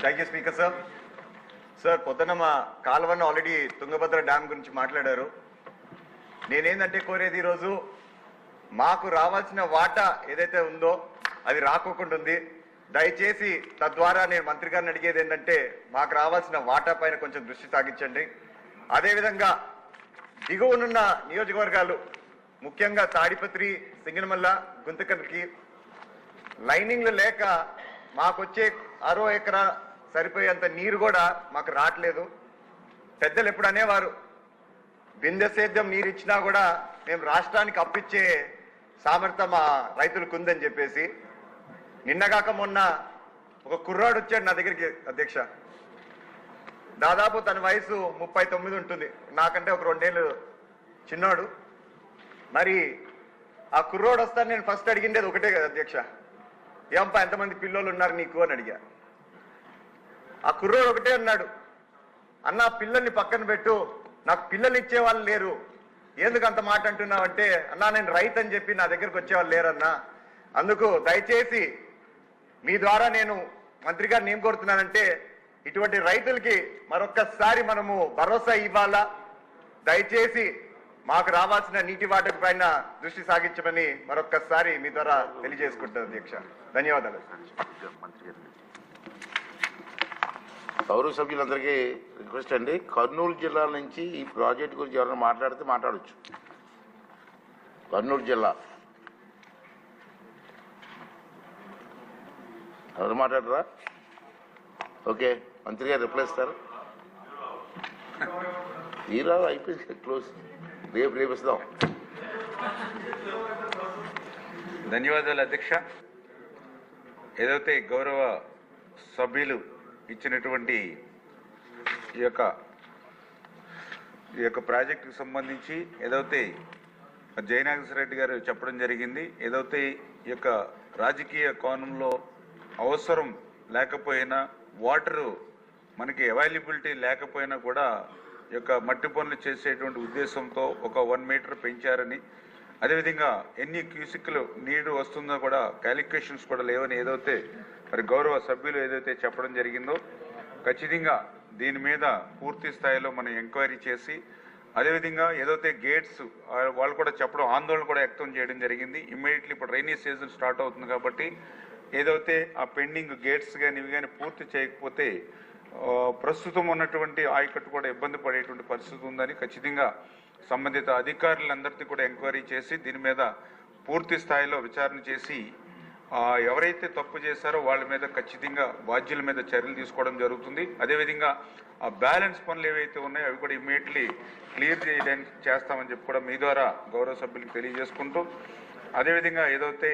Thank you speaker sir sir పొద్దున మా కాలువన్న already Tungabhadra dam గురించి మాట్లాడారు. నేనేందంటే కోరేది ఈరోజు మాకు రావాల్సిన వాటా ఏదైతే ఉందో అది రాకోకుండా ఉంది. దయచేసి తద్వారా నేను మంత్రి గారిని అడిగేది ఏంటంటే మాకు రావాల్సిన వాటా పైన కొంచెం దృష్టి సాగించండి. అదేవిధంగా దిగువనున్న నియోజకవర్గాలు ముఖ్యంగా తాడిపత్రి సింగనమల్ల గుంతకల్కి లైనింగ్లు లేక మాకొచ్చే అరవై ఎకరా సరిపోయేంత నీరు కూడా మాకు రావట్లేదు. పెద్దలు ఎప్పుడు అనేవారు బిందె సేద్యం నీరు ఇచ్చినా కూడా మేము రాష్ట్రానికి అప్పిచ్చే సామర్థ్యం మా రైతులకు ఉందని చెప్పేసి నిన్నగాక మొన్న ఒక కుర్రాడు వచ్చాడు నా దగ్గరికి అధ్యక్ష. దాదాపు తన వయసు ముప్పై తొమ్మిది ఉంటుంది. నాకంటే ఒక రెండేళ్ళు చిన్నాడు. మరి ఆ కుర్రోడు వస్తాను నేను ఫస్ట్ అడిగిండేది ఒకటే కదా అధ్యక్ష. ఏంపా ఎంతమంది పిల్లలు ఉన్నారు నీకు అని అడిగా. ఆ కుర్రోడు ఒకటే అన్నాడు అన్న పిల్లల్ని పక్కన పెట్టు నాకు పిల్లలు ఇచ్చేవాళ్ళు లేరు. ఎందుకు అంత మాట అంటున్నావు అంటే అన్నా నేను రైతు అని చెప్పి నా దగ్గరకు వచ్చేవాళ్ళు లేరన్నా. అందుకు దయచేసి మీ ద్వారా నేను మంత్రి గారిని ఏం కోరుతున్నానంటే ఇటువంటి రైతులకి మరొక్కసారి మనము భరోసా ఇవ్వాలా? దయచేసి మాకు రావాల్సిన నీటి వాటర్ పైన దృష్టి సాగించమని మరొక్కసారి మీ ద్వారా తెలియజేసుకుంటాను అధ్యక్ష ధన్యవాదాలు. పౌర సభ్యులందరికీ రిక్వెస్ట్ అండి. కర్నూలు జిల్లా నుంచి ఈ ప్రాజెక్ట్ గురించి ఎవరైనా మాట్లాడితే మాట్లాడచ్చు. కర్నూలు జిల్లా. ఎవరు మాట్లాడరా? ఓకే మంత్రి గారు రిప్లై ఇస్తారు. ఈరా అయిపోయింది క్లోజ్. రేపు రేపు ధన్యవాదాలు అధ్యక్ష. ఏదైతే గౌరవ సభ్యులు ఇచ్చినటువంటి ఈ యొక్క ఈ యొక్క ప్రాజెక్టుకు సంబంధించి ఏదైతే జయనాగేశ్వర రెడ్డి గారు చెప్పడం జరిగింది ఏదైతే ఈ యొక్క రాజకీయ కోణంలో అవసరం లేకపోయినా వాటరు మనకి అవైలబిలిటీ లేకపోయినా కూడా యొక్క మట్టి పనులు చేసేటువంటి ఉద్దేశంతో ఒక వన్ మీటర్ పెంచారని. అదేవిధంగా ఎన్ని క్యూసిక్లు నీరు వస్తుందో కూడా క్యాలిక్యులేషన్స్ కూడా లేవని ఏదైతే మరి గౌరవ సభ్యులు ఏదైతే చెప్పడం జరిగిందో ఖచ్చితంగా దీని మీద పూర్తి స్థాయిలో మనం ఎంక్వైరీ చేసి అదేవిధంగా ఏదైతే గేట్స్ వాళ్ళు కూడా చెప్పడం ఆందోళన కూడా వ్యక్తం చేయడం జరిగింది. ఇమ్మీడియట్లీ ఇప్పుడు రైనీ సీజన్ స్టార్ట్ అవుతుంది కాబట్టి ఏదైతే ఆ పెండింగ్ గేట్స్ కానీ ఇవి కానీ పూర్తి చేయకపోతే ప్రస్తుతం ఉన్నటువంటి ఆయకట్టు కూడా ఇబ్బంది పడేటువంటి పరిస్థితి ఉందని ఖచ్చితంగా సంబంధిత అధికారులందరినీ కూడా ఎంక్వైరీ చేసి దీని మీద పూర్తి స్థాయిలో విచారణ చేసి ఎవరైతే తప్పు చేశారో వాళ్ళ మీద ఖచ్చితంగా బాధ్యుల మీద చర్యలు తీసుకోవడం జరుగుతుంది. అదేవిధంగా ఆ బ్యాలెన్స్ పనులు ఏవైతే ఉన్నాయో అవి కూడా ఇమ్మీడియట్లీ క్లియర్ చేయడానికి చేస్తామని చెప్పి కూడా మీ ద్వారా గౌరవ సభ్యులకు తెలియజేసుకుంటూ అదేవిధంగా ఏదైతే